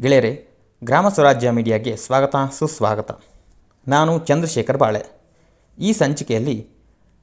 ಗೆಳೆಯರೆ, ಗ್ರಾಮ ಸ್ವರಾಜ್ಯ ಮೀಡಿಯಾಗೆ ಸ್ವಾಗತ, ಸುಸ್ವಾಗತ. ನಾನು ಚಂದ್ರಶೇಖರ್ ಬಾಳೆ. ಈ ಸಂಚಿಕೆಯಲ್ಲಿ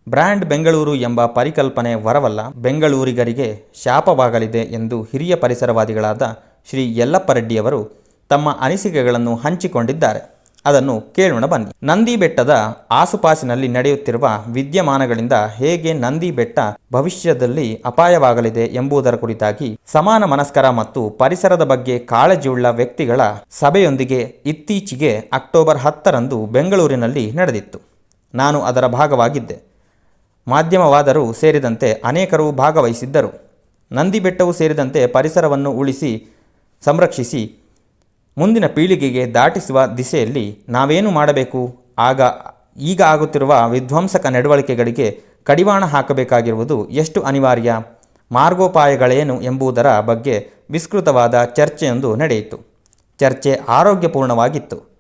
ಬ್ರ್ಯಾಂಡ್ ಬೆಂಗಳೂರು ಎಂಬ ಪರಿಕಲ್ಪನೆ ವರವಲ್ಲ ಬೆಂಗಳೂರಿಗರಿಗೆ ಶಾಪವಾಗಲಿದೆ ಎಂದು ಹಿರಿಯ ಪರಿಸರವಾದಿಗಳಾದ ಶ್ರೀ ಯಲ್ಲಪ್ಪರೆಡ್ಡಿಯವರು ತಮ್ಮ ಅನಿಸಿಕೆಗಳನ್ನು ಹಂಚಿಕೊಂಡಿದ್ದಾರೆ. ಅದನ್ನು ಕೇಳೋಣ ಬನ್ನಿ. ನಂದಿ ಬೆಟ್ಟದ ಆಸುಪಾಸಿನಲ್ಲಿ ನಡೆಯುತ್ತಿರುವ ವಿದ್ಯಮಾನಗಳಿಂದ ಹೇಗೆ ನಂದಿ ಬೆಟ್ಟ ಭವಿಷ್ಯದಲ್ಲಿ ಅಪಾಯವಾಗಲಿದೆ ಎಂಬುದರ ಕುರಿತಾಗಿ ಸಮಾನ ಮನಸ್ಕರ ಮತ್ತು ಪರಿಸರದ ಬಗ್ಗೆ ಕಾಳಜಿಯುಳ್ಳ ವ್ಯಕ್ತಿಗಳ ಸಭೆಯೊಂದಿಗೆ ಇತ್ತೀಚೆಗೆ ಅಕ್ಟೋಬರ್ ಹತ್ತರಂದು ಬೆಂಗಳೂರಿನಲ್ಲಿ ನಡೆದಿತ್ತು. ನಾನು ಅದರ ಭಾಗವಾಗಿದ್ದೆ. ಮಾಧ್ಯಮವಾದರೂ ಸೇರಿದಂತೆ ಅನೇಕರು ಭಾಗವಹಿಸಿದ್ದರು. ನಂದಿ ಬೆಟ್ಟವು ಸೇರಿದಂತೆ ಪರಿಸರವನ್ನು ಉಳಿಸಿ, ಸಂರಕ್ಷಿಸಿ ಮುಂದಿನ ಪೀಳಿಗೆಗೆ ದಾಟಿಸುವ ದಿಸೆಯಲ್ಲಿ ನಾವೇನು ಮಾಡಬೇಕು? ಆಗ, ಈಗ ಆಗುತ್ತಿರುವ ವಿಧ್ವಂಸಕ ನಡವಳಿಕೆಗಳಿಗೆ ಕಡಿವಾಣ ಹಾಕಬೇಕಾಗಿರುವುದು ಎಷ್ಟು ಅನಿವಾರ್ಯ? ಮಾರ್ಗೋಪಾಯಗಳೇನು ಎಂಬುದರ ಬಗ್ಗೆ ವಿಸ್ತೃತವಾದ ಚರ್ಚೆಯೊಂದು ನಡೆಯಿತು. ಚರ್ಚೆ ಆರೋಗ್ಯಪೂರ್ಣವಾಗಿತ್ತು.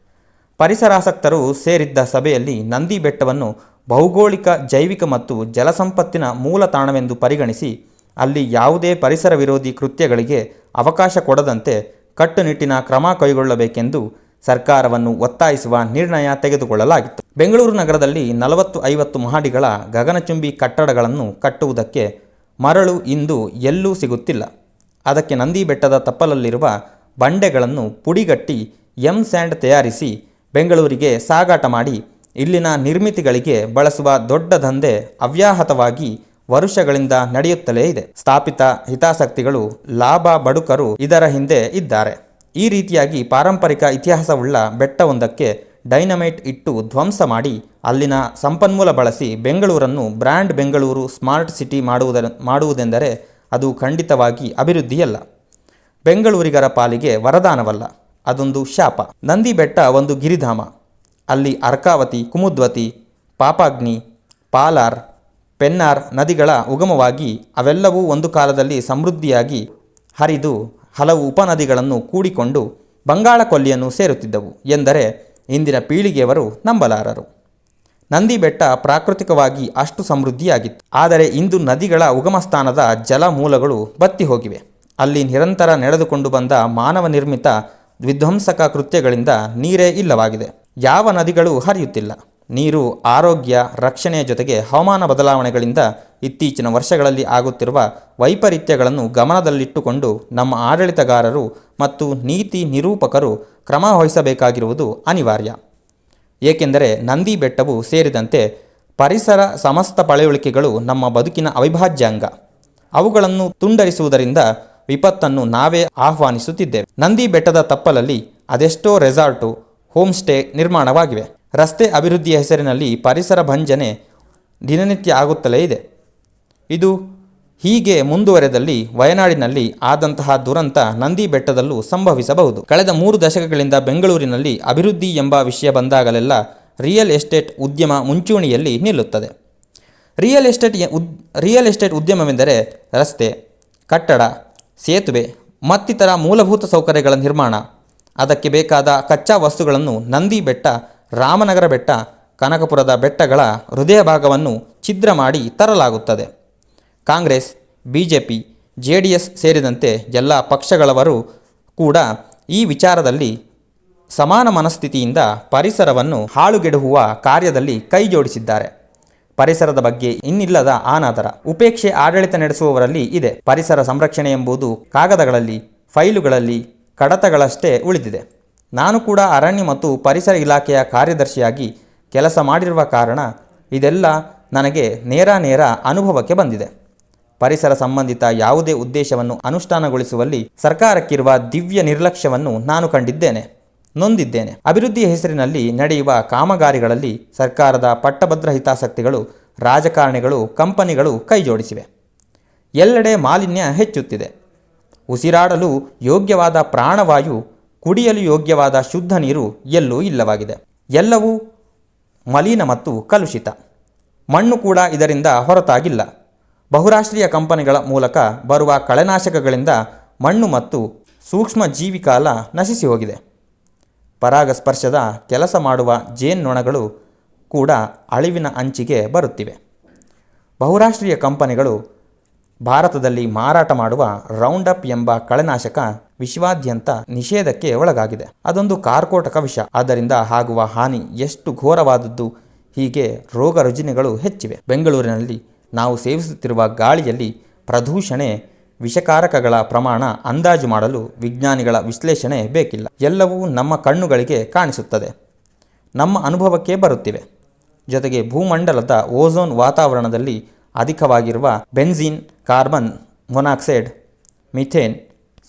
ಪರಿಸರಾಸಕ್ತರು ಸೇರಿದ್ದ ಸಭೆಯಲ್ಲಿ ನಂದಿ ಬೆಟ್ಟವನ್ನು ಭೌಗೋಳಿಕ, ಜೈವಿಕ ಮತ್ತು ಜಲಸಂಪತ್ತಿನ ಮೂಲ ತಾಣವೆಂದು ಪರಿಗಣಿಸಿ, ಅಲ್ಲಿ ಯಾವುದೇ ಪರಿಸರ ವಿರೋಧಿ ಕೃತ್ಯಗಳಿಗೆ ಅವಕಾಶ ಕೊಡದಂತೆ ಕಟ್ಟುನಿಟ್ಟಿನ ಕ್ರಮ ಕೈಗೊಳ್ಳಬೇಕೆಂದು ಸರ್ಕಾರವನ್ನು ಒತ್ತಾಯಿಸುವ ನಿರ್ಣಯ ತೆಗೆದುಕೊಳ್ಳಲಾಗಿತ್ತು. ಬೆಂಗಳೂರು ನಗರದಲ್ಲಿ ನಲವತ್ತು ಐವತ್ತು ಮಹಡಿಗಳ ಗಗನಚುಂಬಿ ಕಟ್ಟಡಗಳನ್ನು ಕಟ್ಟುವುದಕ್ಕೆ ಮರಳು ಇಂದು ಎಲ್ಲೂ ಸಿಗುತ್ತಿಲ್ಲ. ಅದಕ್ಕೆ ನಂದಿ ಬೆಟ್ಟದ ತಪ್ಪಲಲ್ಲಿರುವ ಬಂಡೆಗಳನ್ನು ಪುಡಿಗಟ್ಟಿ ಎಂ ಸ್ಯಾಂಡ್ ತಯಾರಿಸಿ ಬೆಂಗಳೂರಿಗೆ ಸಾಗಾಟ ಮಾಡಿ ಇಲ್ಲಿನ ನಿರ್ಮಿತಿಗಳಿಗೆ ಬಳಸುವ ದೊಡ್ಡ ದಂಧೆ ಅವ್ಯಾಹತವಾಗಿ ವರುಷಗಳಿಂದ ನಡೆಯುತ್ತಲೇ ಇದೆ. ಸ್ಥಾಪಿತ ಹಿತಾಸಕ್ತಿಗಳು ಲಾಭ ಬಡುಕರು ಇದರ ಹಿಂದೆ ಇದ್ದಾರೆ. ಈ ರೀತಿಯಾಗಿ ಪಾರಂಪರಿಕ ಇತಿಹಾಸವುಳ್ಳ ಬೆಟ್ಟವೊಂದಕ್ಕೆ ಡೈನಮೈಟ್ ಇಟ್ಟು ಧ್ವಂಸ ಮಾಡಿ ಅಲ್ಲಿನ ಸಂಪನ್ಮೂಲ ಬಳಸಿ ಬೆಂಗಳೂರನ್ನು ಬ್ರ್ಯಾಂಡ್ ಬೆಂಗಳೂರು ಸ್ಮಾರ್ಟ್ ಸಿಟಿ ಮಾಡುವುದರ ಮಾಡುವುದೆಂದರೆ ಅದು ಖಂಡಿತವಾಗಿ ಅಭಿವೃದ್ಧಿಯಲ್ಲ. ಬೆಂಗಳೂರಿಗರ ಪಾಲಿಗೆ ವರದಾನವಲ್ಲ, ಅದೊಂದು ಶಾಪ. ನಂದಿ ಬೆಟ್ಟ ಒಂದು ಗಿರಿಧಾಮ. ಅಲ್ಲಿ ಅರ್ಕಾವತಿ, ಕುಮುದ್ವತಿ, ಪಾಪಾಗ್ನಿ, ಪಾಲಾರ್ ಪೆನ್ನಾರ್ ನದಿಗಳ ಉಗಮವಾಗಿ ಅವೆಲ್ಲವೂ ಒಂದು ಕಾಲದಲ್ಲಿ ಸಮೃದ್ಧಿಯಾಗಿ ಹರಿದು ಹಲವು ಉಪನದಿಗಳನ್ನು ಕೂಡಿಕೊಂಡು ಬಂಗಾಳ ಕೊಲ್ಲಿಯನ್ನು ಸೇರುತ್ತಿದ್ದವು ಎಂದರೆ ಇಂದಿನ ಪೀಳಿಗೆಯವರು ನಂಬಲಾರರು. ನಂದಿ ಬೆಟ್ಟ ಪ್ರಾಕೃತಿಕವಾಗಿ ಅಷ್ಟು ಸಮೃದ್ಧಿಯಾಗಿತ್ತು. ಆದರೆ ಇಂದು ನದಿಗಳ ಉಗಮಸ್ಥಾನದ ಜಲಮೂಲಗಳು ಬತ್ತಿ ಹೋಗಿವೆ ಅಲ್ಲಿ ನಿರಂತರ ನಡೆದುಕೊಂಡು ಬಂದ ಮಾನವ ನಿರ್ಮಿತ ವಿಧ್ವಂಸಕ ಕೃತ್ಯಗಳಿಂದ ನೀರೇ ಇಲ್ಲವಾಗಿದೆ. ಯಾವ ನದಿಗಳು ಹರಿಯುತ್ತಿಲ್ಲ. ನೀರು ಆರೋಗ್ಯ, ರಕ್ಷಣೆಯ ಜೊತೆಗೆ ಹವಾಮಾನ ಬದಲಾವಣೆಗಳಿಂದ ಇತ್ತೀಚಿನ ವರ್ಷಗಳಲ್ಲಿ ಆಗುತ್ತಿರುವ ವೈಪರೀತ್ಯಗಳನ್ನು ಗಮನದಲ್ಲಿಟ್ಟುಕೊಂಡು ನಮ್ಮ ಆಡಳಿತಗಾರರು ಮತ್ತು ನೀತಿ ನಿರೂಪಕರು ಕ್ರಮ ವಹಿಸಬೇಕಾಗಿರುವುದು ಅನಿವಾರ್ಯ. ಏಕೆಂದರೆ ನಂದಿ ಬೆಟ್ಟವು ಸೇರಿದಂತೆ ಪರಿಸರ ಸಮಸ್ತ ಪಳೆಯುಳಿಕೆಗಳು ನಮ್ಮ ಬದುಕಿನ ಅವಿಭಾಜ್ಯ ಅಂಗ ಅವುಗಳನ್ನು ತುಂಡರಿಸುವುದರಿಂದ ವಿಪತ್ತನ್ನು ನಾವೇ ಆಹ್ವಾನಿಸುತ್ತಿದ್ದೇವೆ. ನಂದಿ ಬೆಟ್ಟದ ತಪ್ಪಲಲ್ಲಿ ಅದೆಷ್ಟೋ ರೆಸಾರ್ಟು ಹೋಮ್ ಸ್ಟೇ ನಿರ್ಮಾಣವಾಗಿವೆ. ರಸ್ತೆ ಅಭಿವೃದ್ಧಿಯ ಹೆಸರಿನಲ್ಲಿ ಪರಿಸರ ಭಂಜನೆ ದಿನನಿತ್ಯ ಆಗುತ್ತಲೇ ಇದೆ. ಇದು ಹೀಗೆ ಮುಂದುವರೆದಲ್ಲಿ ವಯನಾಡಿನಲ್ಲಿ ಆದಂತಹ ದುರಂತ ನಂದಿ ಬೆಟ್ಟದಲ್ಲೂ ಸಂಭವಿಸಬಹುದು. ಕಳೆದ ಮೂರು ದಶಕಗಳಿಂದ ಬೆಂಗಳೂರಿನಲ್ಲಿ ಅಭಿವೃದ್ಧಿ ಎಂಬ ವಿಷಯ ಬಂದಾಗಲೆಲ್ಲ ರಿಯಲ್ ಎಸ್ಟೇಟ್ ಉದ್ಯಮ ಮುಂಚೂಣಿಯಲ್ಲಿ ನಿಲ್ಲುತ್ತದೆ. ರಿಯಲ್ ಎಸ್ಟೇಟ್ ರಿಯಲ್ ಎಸ್ಟೇಟ್ ಉದ್ಯಮವೆಂದರೆ ರಸ್ತೆ, ಕಟ್ಟಡ, ಸೇತುವೆ, ಮತ್ತಿತರ ಮೂಲಭೂತ ಸೌಕರ್ಯಗಳ ನಿರ್ಮಾಣ. ಅದಕ್ಕೆ ಬೇಕಾದ ಕಚ್ಚಾ ವಸ್ತುಗಳನ್ನು ನಂದಿ ಬೆಟ್ಟ ರಾಮನಗರ ಬೆಟ್ಟ, ಕನಕಪುರದ ಬೆಟ್ಟಗಳ ಹೃದಯ ಭಾಗವನ್ನು ಛಿದ್ರ ಮಾಡಿ ತರಲಾಗುತ್ತದೆ. Congress B J P J D S ಸೇರಿದಂತೆ ಎಲ್ಲ ಪಕ್ಷಗಳವರು ಕೂಡ ಈ ವಿಚಾರದಲ್ಲಿ ಸಮಾನ ಮನಸ್ಥಿತಿಯಿಂದ ಪರಿಸರವನ್ನು ಹಾಳುಗೆಡುವ ಕಾರ್ಯದಲ್ಲಿ ಕೈಜೋಡಿಸಿದ್ದಾರೆ. ಪರಿಸರದ ಬಗ್ಗೆ ಇನ್ನಿಲ್ಲದ ಆನಾದರ ಉಪೇಕ್ಷೆ ಆಡಳಿತ ನಡೆಸುವವರಲ್ಲಿ ಇದೆ. ಪರಿಸರ ಸಂರಕ್ಷಣೆ ಎಂಬುದು ಕಾಗದಗಳಲ್ಲಿ, ಫೈಲುಗಳಲ್ಲಿ, ಕಡತಗಳಷ್ಟೇ ಉಳಿದಿದೆ. ನಾನು ಕೂಡ ಅರಣ್ಯ ಮತ್ತು ಪರಿಸರ ಇಲಾಖೆಯ ಕಾರ್ಯದರ್ಶಿಯಾಗಿ ಕೆಲಸ ಮಾಡಿರುವ ಕಾರಣ ಇದೆಲ್ಲ ನನಗೆ ನೇರ ನೇರ ಅನುಭವಕ್ಕೆ ಬಂದಿದೆ. ಪರಿಸರ ಸಂಬಂಧಿತ ಯಾವುದೇ ಉದ್ದೇಶವನ್ನು ಅನುಷ್ಠಾನಗೊಳಿಸುವಲ್ಲಿ ಸರ್ಕಾರಕ್ಕಿರುವ ದಿವ್ಯ ನಿರ್ಲಕ್ಷ್ಯವನ್ನು ನಾನು ಕಂಡಿದ್ದೇನೆ, ನೊಂದಿದ್ದೇನೆ. ಅಭಿವೃದ್ಧಿಯ ಹೆಸರಿನಲ್ಲಿ ನಡೆಯುವ ಕಾಮಗಾರಿಗಳಲ್ಲಿ ಸರ್ಕಾರದ ಪಟ್ಟಭದ್ರ ಹಿತಾಸಕ್ತಿಗಳು, ರಾಜಕಾರಣಿಗಳು, ಕಂಪನಿಗಳು ಕೈಜೋಡಿಸಿವೆ. ಎಲ್ಲೆಡೆ ಮಾಲಿನ್ಯ ಹೆಚ್ಚುತ್ತಿದೆ. ಉಸಿರಾಡಲು ಯೋಗ್ಯವಾದ ಪ್ರಾಣವಾಯು ಕುಡಿಯಲು ಯೋಗ್ಯವಾದ ಶುದ್ಧ ನೀರು ಎಲ್ಲೂ ಇಲ್ಲವಾಗಿದೆ. ಎಲ್ಲವೂ ಮಲಿನ ಮತ್ತು ಕಲುಷಿತ. ಮಣ್ಣು ಕೂಡ ಇದರಿಂದ ಹೊರತಾಗಿಲ್ಲ. ಬಹುರಾಷ್ಟ್ರೀಯ ಕಂಪನಿಗಳ ಮೂಲಕ ಬರುವ ಕಳೆನಾಶಕಗಳಿಂದ ಮಣ್ಣು ಮತ್ತು ಸೂಕ್ಷ್ಮ ಜೀವಿಕಾಲ ನಶಿಸಿ ಹೋಗಿದೆ. ಪರಾಗಸ್ಪರ್ಶದ ಕೆಲಸ ಮಾಡುವ ಜೇನ್ನೊಣಗಳು ಕೂಡ ಅಳಿವಿನ ಅಂಚಿಗೆ ಬರುತ್ತಿವೆ. ಬಹುರಾಷ್ಟ್ರೀಯ ಕಂಪನಿಗಳು ಭಾರತದಲ್ಲಿ ಮಾರಾಟ ಮಾಡುವ ರೌಂಡಪ್ ಎಂಬ ಕಳೆನಾಶಕ ವಿಶ್ವಾದ್ಯಂತ ನಿಷೇಧಕ್ಕೆ ಒಳಗಾಗಿದೆ. ಅದೊಂದು ಕಾರ್ಕೋಟಕ ವಿಷ. ಆದ್ದರಿಂದ ಆಗುವ ಹಾನಿ ಎಷ್ಟು ಘೋರವಾದದ್ದು? ಹೀಗೆ ರೋಗ ರುಜಿನಗಳು ಹೆಚ್ಚಿವೆ. ಬೆಂಗಳೂರಿನಲ್ಲಿ ನಾವು ಸೇವಿಸುತ್ತಿರುವ ಗಾಳಿಯಲ್ಲಿ ಪ್ರದೂಷಣೆ ವಿಷಕಾರಕಗಳ ಪ್ರಮಾಣ ಅಂದಾಜು ಮಾಡಲು ವಿಜ್ಞಾನಿಗಳ ವಿಶ್ಲೇಷಣೆ ಬೇಕಿಲ್ಲ. ಎಲ್ಲವೂ ನಮ್ಮ ಕಣ್ಣುಗಳಿಗೆ ಕಾಣಿಸುತ್ತದೆ. ನಮ್ಮ ಅನುಭವಕ್ಕೆ ಬರುತ್ತಿವೆ. ಜೊತೆಗೆ ಭೂಮಂಡಲದ ಓಝೋನ್ ವಾತಾವರಣದಲ್ಲಿ ಅಧಿಕವಾಗಿರುವ benzene carbon monoxide, methane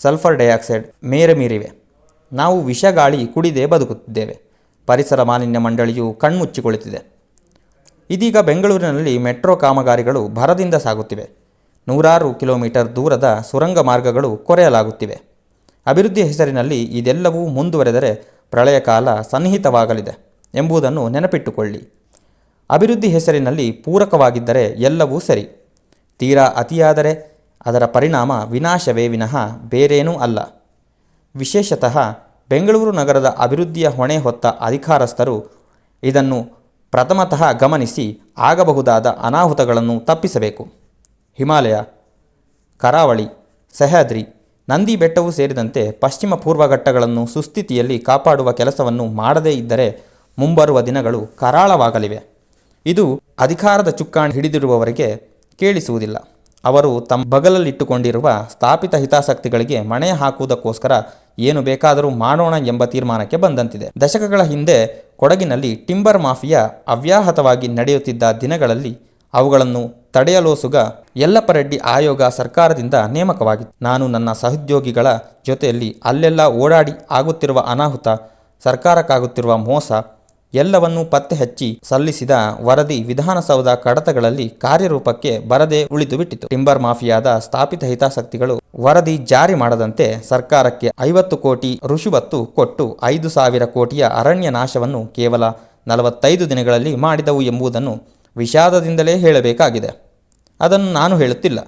sulphur dioxide ಮೇರೆ ಮೀರಿವೆ. ನಾವು ವಿಷಗಾಳಿ ಕುಡಿದೇ ಬದುಕುತ್ತಿದ್ದೇವೆ. ಪರಿಸರ ಮಾಲಿನ್ಯ ಮಂಡಳಿಯು ಕಣ್ಮುಚ್ಚಿಕೊಳ್ಳುತ್ತಿದೆ ಇದೀಗ ಬೆಂಗಳೂರಿನಲ್ಲಿ ಮೆಟ್ರೋ ಕಾಮಗಾರಿಗಳು ಭರದಿಂದ ಸಾಗುತ್ತಿವೆ. ನೂರಾರು ಕಿಲೋಮೀಟರ್ ದೂರದ ಸುರಂಗ ಮಾರ್ಗಗಳು ಕೊರೆಯಲಾಗುತ್ತಿವೆ. ಅಭಿವೃದ್ಧಿ ಹೆಸರಿನಲ್ಲಿ ಇದೆಲ್ಲವೂ ಮುಂದುವರೆದರೆ ಪ್ರಳಯ ಕಾಲ ಸನ್ನಿಹಿತವಾಗಲಿದೆ ಎಂಬುದನ್ನು ನೆನಪಿಟ್ಟುಕೊಳ್ಳಿ. ಅಭಿವೃದ್ಧಿ ಹೆಸರಿನಲ್ಲಿ ಪೂರಕವಾಗಿದ್ದರೆ ಎಲ್ಲವೂ ಸರಿ. ತೀರಾ ಅತಿಯಾದರೆ ಅದರ ಪರಿಣಾಮ ವಿನಾಶವೇ ವಿನಃ ಬೇರೇನೂ ಅಲ್ಲ. ವಿಶೇಷತಃ ಬೆಂಗಳೂರು ನಗರದ ಅಭಿವೃದ್ಧಿಯ ಹೊಣೆ ಹೊತ್ತ ಅಧಿಕಾರಸ್ಥರು ಇದನ್ನು ಪ್ರಥಮತಃ ಗಮನಿಸಿ ಆಗಬಹುದಾದ ಅನಾಹುತಗಳನ್ನು ತಪ್ಪಿಸಬೇಕು. ಹಿಮಾಲಯ, ಕರಾವಳಿ, ಸಹ್ಯಾದ್ರಿ ನಂದಿ ಬೆಟ್ಟವು ಸೇರಿದಂತೆ ಪಶ್ಚಿಮ ಪೂರ್ವ ಘಟ್ಟಗಳನ್ನು ಸುಸ್ಥಿತಿಯಲ್ಲಿ ಕಾಪಾಡುವ ಕೆಲಸವನ್ನು ಮಾಡದೇ ಇದ್ದರೆ ಮುಂಬರುವ ದಿನಗಳು ಕರಾಳವಾಗಲಿವೆ. ಇದು ಅಧಿಕಾರದ ಚುಕ್ಕಾಣಿ ಹಿಡಿದಿರುವವರಿಗೆ ಕೇಳಿಸುವುದಿಲ್ಲ. ಅವರು ತಮ್ಮ ಬಗಲಲ್ಲಿಟ್ಟುಕೊಂಡಿರುವ ಸ್ಥಾಪಿತ ಹಿತಾಸಕ್ತಿಗಳಿಗೆ ಮಣೆ ಹಾಕುವುದಕ್ಕೋಸ್ಕರ ಏನು ಬೇಕಾದರೂ ಮಾಡೋಣ ಎಂಬ ತೀರ್ಮಾನಕ್ಕೆ ಬಂದಂತಿದೆ. ದಶಕಗಳ ಹಿಂದೆ ಕೊಡಗಿನಲ್ಲಿ ಟಿಂಬರ್ ಮಾಫಿಯಾ ಅವ್ಯಾಹತವಾಗಿ ನಡೆಯುತ್ತಿದ್ದ ದಿನಗಳಲ್ಲಿ ಅವುಗಳನ್ನು ತಡೆಯಲೋಸುಗ ಯಲ್ಲಪ್ಪರೆಡ್ಡಿ ಆಯೋಗ ಸರ್ಕಾರದಿಂದ ನೇಮಕವಾಗಿತ್ತು. ನಾನು ನನ್ನ ಸಹೋದ್ಯೋಗಿಗಳ ಜೊತೆಯಲ್ಲಿ ಅಲ್ಲೆಲ್ಲ ಓಡಾಡಿ ಆಗುತ್ತಿರುವ ಅನಾಹುತ, ಸರ್ಕಾರಕ್ಕಾಗುತ್ತಿರುವ ಮೋಸ ಎಲ್ಲವನ್ನೂ ಪತ್ತೆ ಹಚ್ಚಿ ಸಲ್ಲಿಸಿದ ವರದಿ ವಿಧಾನಸೌಧ ಕಡತಗಳಲ್ಲಿ ಕಾರ್ಯರೂಪಕ್ಕೆ ಬರದೆ ಉಳಿದು ಬಿಟ್ಟಿತು ಟಿಂಬರ್ ಮಾಫಿಯಾದ ಸ್ಥಾಪಿತ ಹಿತಾಸಕ್ತಿಗಳು ವರದಿ ಜಾರಿ ಮಾಡದಂತೆ ಸರ್ಕಾರಕ್ಕೆ ಐವತ್ತು ಕೋಟಿ ರುಷುವತ್ತು ಕೊಟ್ಟು ಐದು ಸಾವಿರ ಕೋಟಿಯ ಅರಣ್ಯ ನಾಶವನ್ನು ಕೇವಲ ನಲವತ್ತೈದು ದಿನಗಳಲ್ಲಿ ಮಾಡಿದವು ಎಂಬುದನ್ನು ವಿಷಾದದಿಂದಲೇ ಹೇಳಬೇಕಾಗಿದೆ. ಅದನ್ನು ನಾನು ಹೇಳುತ್ತಿಲ್ಲ.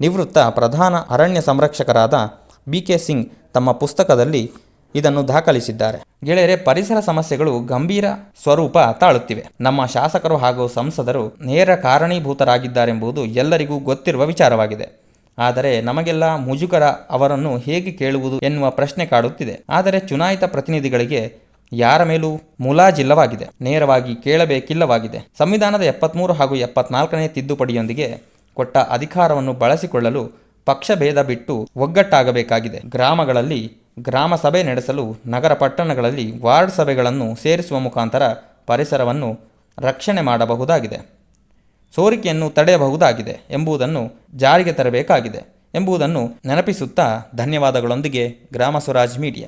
ನಿವೃತ್ತ ಪ್ರಧಾನ ಅರಣ್ಯ ಸಂರಕ್ಷಕರಾದ ಬಿ ಕೆ ಸಿಂಗ್ ತಮ್ಮ ಪುಸ್ತಕದಲ್ಲಿ ಇದನ್ನು ದಾಖಲಿಸಿದ್ದಾರೆ. ಗೆಳೆಯರೆ, ಪರಿಸರ ಸಮಸ್ಯೆಗಳು ಗಂಭೀರ ಸ್ವರೂಪ ತಾಳುತ್ತಿವೆ. ನಮ್ಮ ಶಾಸಕರು ಹಾಗೂ ಸಂಸದರು ನೇರ ಕಾರಣೀಭೂತರಾಗಿದ್ದಾರೆಂಬುದು ಎಲ್ಲರಿಗೂ ಗೊತ್ತಿರುವ ವಿಚಾರವಾಗಿದೆ. ಆದರೆ ನಮಗೆಲ್ಲ ಮುಜುಗರ ಅವರನ್ನು ಹೇಗೆ ಕೇಳುವುದು ಎನ್ನುವ ಪ್ರಶ್ನೆ ಕಾಡುತ್ತಿದೆ. ಆದರೆ ಚುನಾಯಿತ ಪ್ರತಿನಿಧಿಗಳಿಗೆ ಯಾರ ಮೇಲೂ ಮುಲಾಜಿಲ್ಲವಾಗಿದೆ. ನೇರವಾಗಿ ಕೇಳಬೇಕಿಲ್ಲವಾಗಿದೆ. ಸಂವಿಧಾನದ ಎಪ್ಪತ್ಮೂರು ಹಾಗೂ ಎಪ್ಪತ್ನಾಲ್ಕನೇ ತಿದ್ದುಪಡಿಯೊಂದಿಗೆ ಕೊಟ್ಟ ಅಧಿಕಾರವನ್ನು ಬಳಸಿಕೊಳ್ಳಲು ಪಕ್ಷಭೇದ ಬಿಟ್ಟು ಒಗ್ಗಟ್ಟಾಗಬೇಕಾಗಿದೆ. ಗ್ರಾಮಗಳಲ್ಲಿ ಗ್ರಾಮ ಸಭೆ ನಡೆಸಲು ನಗರ ಪಟ್ಟಣಗಳಲ್ಲಿ ವಾರ್ಡ್ ಸಭೆಗಳನ್ನು ಸೇರಿಸುವ ಮುಖಾಂತರ ಪರಿಸರವನ್ನು ರಕ್ಷಣೆ ಮಾಡಬಹುದಾಗಿದೆ. ಸೋರಿಕೆಯನ್ನು ತಡೆಯಬಹುದಾಗಿದೆ ಎಂಬುದನ್ನು ಜಾರಿಗೆ ತರಬೇಕಾಗಿದೆ ಎಂಬುದನ್ನು ನೆನಪಿಸುತ್ತಾ ಧನ್ಯವಾದಗಳೊಂದಿಗೆ ಗ್ರಾಮ ಸ್ವರಾಜ್ ಮೀಡಿಯಾ.